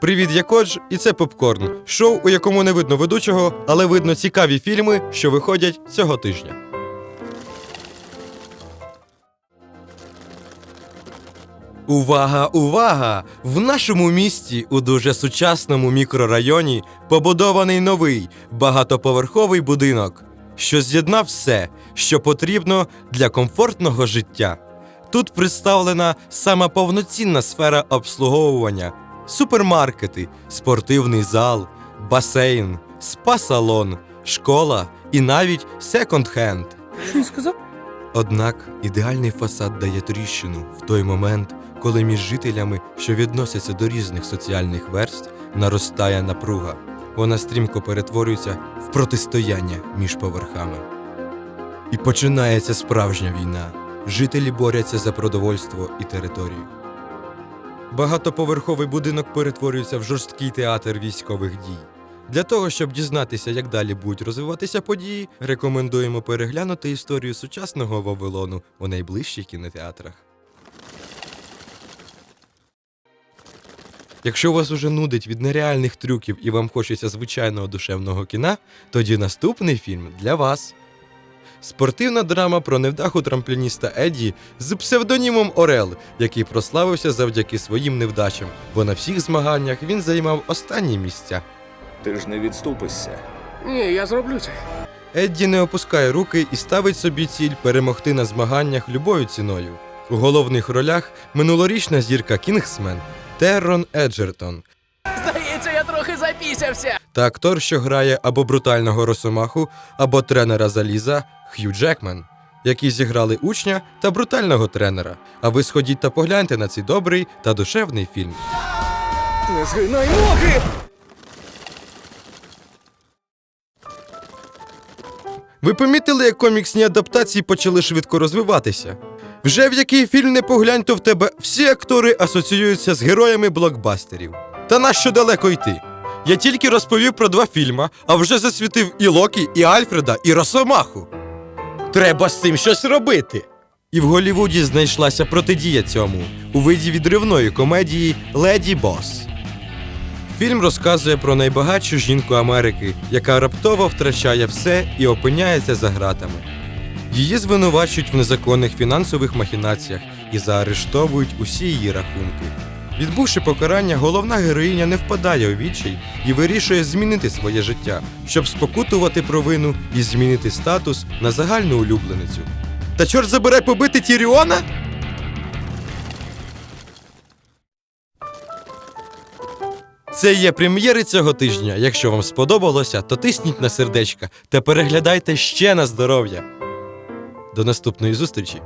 Привіт, я Кодж, і це Попкорн. Шоу, у якому не видно ведучого, але видно цікаві фільми, що виходять цього тижня. Увага, увага! В нашому місті у дуже сучасному мікрорайоні побудований новий багатоповерховий будинок, що з'єднав все, що потрібно для комфортного життя. Тут представлена сама повноцінна сфера обслуговування: супермаркети, спортивний зал, басейн, спа-салон, школа і навіть секонд-хенд. Що він сказав? Однак ідеальний фасад дає тріщину в той момент, коли між жителями, що відносяться до різних соціальних верств, наростає напруга. Вона стрімко перетворюється в протистояння між поверхами. І починається справжня війна. Жителі борються за продовольство і територію. Багатоповерховий будинок перетворюється в жорсткий театр військових дій. Для того, щоб дізнатися, як далі будуть розвиватися події, рекомендуємо переглянути історію сучасного Вавилону у найближчих кінотеатрах. Якщо вас уже нудить від нереальних трюків і вам хочеться звичайного душевного кіна, тоді наступний фільм для вас. Спортивна драма про невдаху трамплініста Едді з псевдонімом Орел, який прославився завдяки своїм невдачам, бо на всіх змаганнях він займав останні місця. Ти ж не відступишся. Ні, я зроблю це. Едді не опускає руки і ставить собі ціль перемогти на змаганнях любою ціною. У головних ролях минулорічна зірка Кінгсмен Террон Еджертон запісявся. та актор, що грає або брутального росомаху, або тренера заліза Хью Джекмен, які зіграли учня та брутального тренера. А ви сходіть та погляньте на цей добрий та душевний фільм. Не згинай ноги! Ви помітили, як коміксні адаптації почали швидко розвиватися? Вже в який фільм не поглянь, то в тебе всі актори асоціюються з героями блокбастерів. Та нащо далеко йти? Я тільки розповів про два фільми, а вже засвітив і Локі, і Альфреда, і Росомаху. Треба з цим щось робити. І в Голлівуді знайшлася протидія цьому у виді відривної комедії Леді Бос. Фільм розказує про найбагатшу жінку Америки, яка раптово втрачає все і опиняється за ґратами. Її звинувачують в незаконних фінансових махінаціях і заарештовують усі її рахунки. Відбувши покарання, головна героїня не впадає у відчай і вирішує змінити своє життя, щоб спокутувати провину і змінити статус на загальну улюбленицю. Та чорт забирай побити Тіріона? Це є прем'єри цього тижня. Якщо вам сподобалося, то тисніть на сердечка та переглядайте ще на здоров'я. До наступної зустрічі!